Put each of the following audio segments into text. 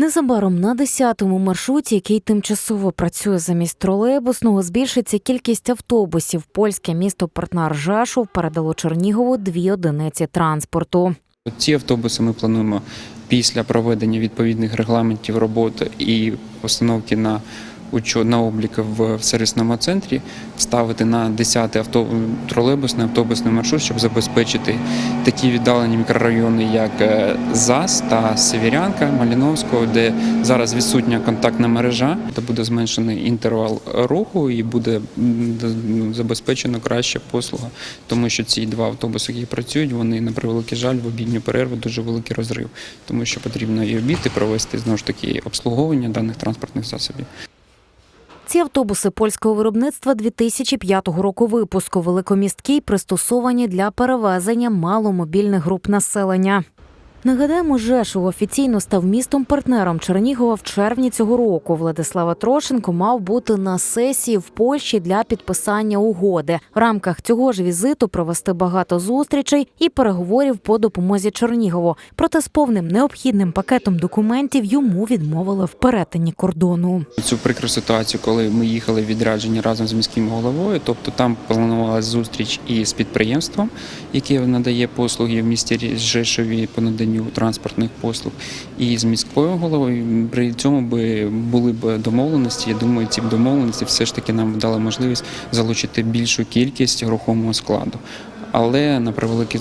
Незабаром на 10-му маршруті, який тимчасово працює замість тролейбусного, збільшиться кількість автобусів. Польське місто партнер Жашов передало Чернігову дві одиниці транспорту. Ці автобуси ми плануємо після проведення відповідних регламентів роботи і постановки на на облік в сервісному центрі ставити на 10 авто... тролейбусний автобусний маршрут, щоб забезпечити такі віддалені мікрорайони, як е, ЗАС та Севірянка Маліновського, де зараз відсутня контактна мережа, де буде зменшений інтервал руху і буде ну, забезпечено краща послуга, тому що ці два автобуси, які працюють, вони на превеликий жаль в обідню перерву дуже великий розрив, тому що потрібно і обід, і провести знову ж таки обслуговування даних транспортних засобів. Ці автобуси польського виробництва 2005 року випуску великомісткі пристосовані для перевезення маломобільних груп населення. Нагадаємо, Жешов офіційно став містом-партнером Чернігова в червні цього року. Владислава Трошенко мав бути на сесії в Польщі для підписання угоди. В рамках цього ж візиту провести багато зустрічей і переговорів по допомозі Чернігову. Проте з повним необхідним пакетом документів йому відмовили в перетині кордону. Цю прикру ситуацію, коли ми їхали в відрядження разом з міським головою, тобто там планувалася зустріч і з підприємством, яке надає послуги в місті Жешові по наданню транспортних послуг, і з міською головою. При цьому би були б домовленості. Я думаю, ці б домовленості все ж таки нам дали можливість залучити більшу кількість рухомого складу. Але на превеликий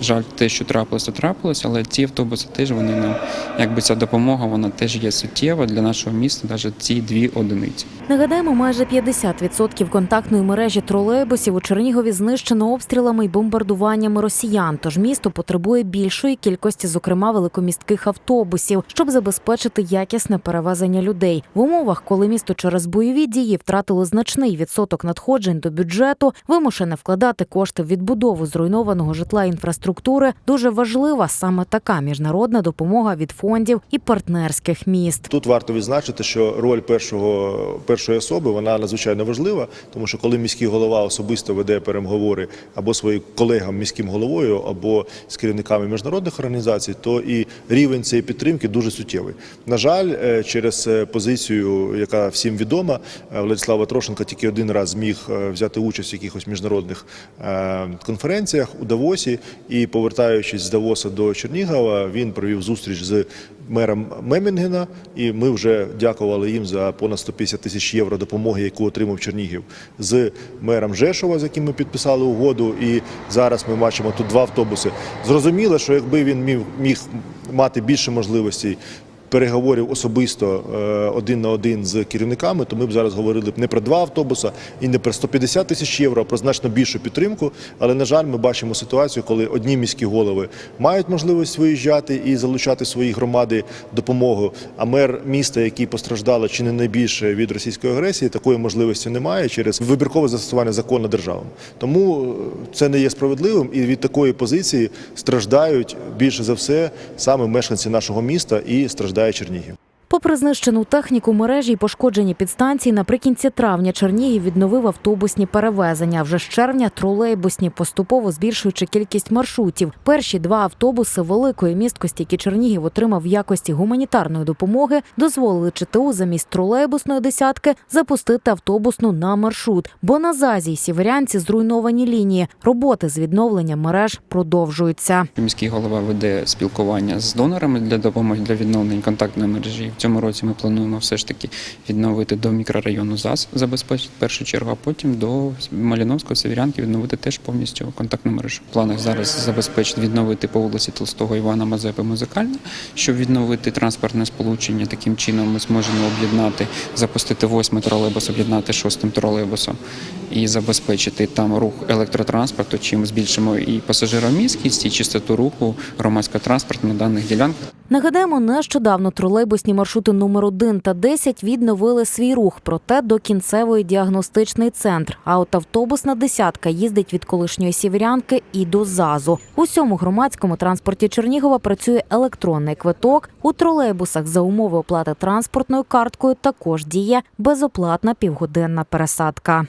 жаль, те, що трапилось, то трапилось, але ці автобуси теж вони нам, якби ця допомога, вона теж є суттєва для нашого міста, навіть ці дві одиниці. Нагадаємо, майже 50% контактної мережі тролейбусів у Чернігові знищено обстрілами й бомбардуваннями росіян. Тож місто потребує більшої кількості, зокрема великомістких автобусів, щоб забезпечити якісне перевезення людей в умовах, коли місто через бойові дії втратило значний відсоток надходжень до бюджету, вимушене вкладати кошти в відбудову зруйнованого житла і інфраструктури. Дуже важлива саме така міжнародна допомога від фондів і партнерських міст. Тут варто відзначити, що роль першого першої особи вона надзвичайно важлива, тому що коли міський голова особисто веде переговори або своїм колегам міським головою, або з керівниками міжнародних організацій, то і рівень цієї підтримки дуже суттєвий. На жаль, е, через е, позицію, яка всім відома, е, Владислава Трошенка тільки один раз зміг взяти участь в якихось міжнародних конференціях у Давосі. І повертаючись з Давоса до Чернігова, він провів зустріч з мером Мемінгена, і ми вже дякували їм за понад 150 тисяч євро допомоги, яку отримав Чернігів з мером Жешова, з яким ми підписали угоду. І зараз ми бачимо тут два автобуси. Зрозуміло, що якби він міг, мати більше можливостей. Переговорів особисто е, один на один з керівниками, то ми б зараз говорили б не про два автобуса і не про 150 тисяч євро, а про значно більшу підтримку. Але на жаль, ми бачимо ситуацію, коли одні міські голови мають можливість виїжджати і залучати свої громади допомогу. А мер міста, який постраждало чи не найбільше від російської агресії, такої можливості немає через вибіркове застосування закону державам. Тому е, це не є справедливим, і від такої позиції страждають більше за все саме мешканці нашого міста і страждає Чернігів. Попри знищену техніку мережі й пошкоджені підстанції, наприкінці травня Чернігів відновив автобусні перевезення. Вже з червня тролейбусні, поступово збільшуючи кількість маршрутів. Перші два автобуси великої місткості, які Чернігів отримав в якості гуманітарної допомоги, дозволили ЧТУ замість тролейбусної десятки запустити автобусну на маршрут. Бо на ЗАЗі й сіверянці зруйновані лінії. Роботи з відновлення мереж продовжуються. Міський голова веде спілкування з донорами для допомоги для відновлення контактної мережі. В цьому році ми плануємо все ж таки відновити до мікрорайону ЗАЗ, забезпечити в першу чергу, а потім до Маліновського Северянки відновити теж повністю контактну мережу. В планах зараз забезпечити відновити по вулиці Толстого Івана Мазепи музикальне, щоб відновити транспортне сполучення. Таким чином ми зможемо об'єднати, запустити восьмий тролейбус, об'єднати шостим тролейбусом і забезпечити там рух електротранспорту, чим збільшимо і пасажироміськість, і чистоту руху громадського транспорту на даних ділянках. Нагадаємо, нещодавно тролейбусні маршрути номер 1 та 10 відновили свій рух, проте до кінцевої діагностичний центр. А от автобусна десятка їздить від колишньої сіверянки і до ЗАЗу. У всьому громадському транспорті Чернігова працює електронний квиток. У тролейбусах за умови оплати транспортною карткою також діє безоплатна півгодинна пересадка.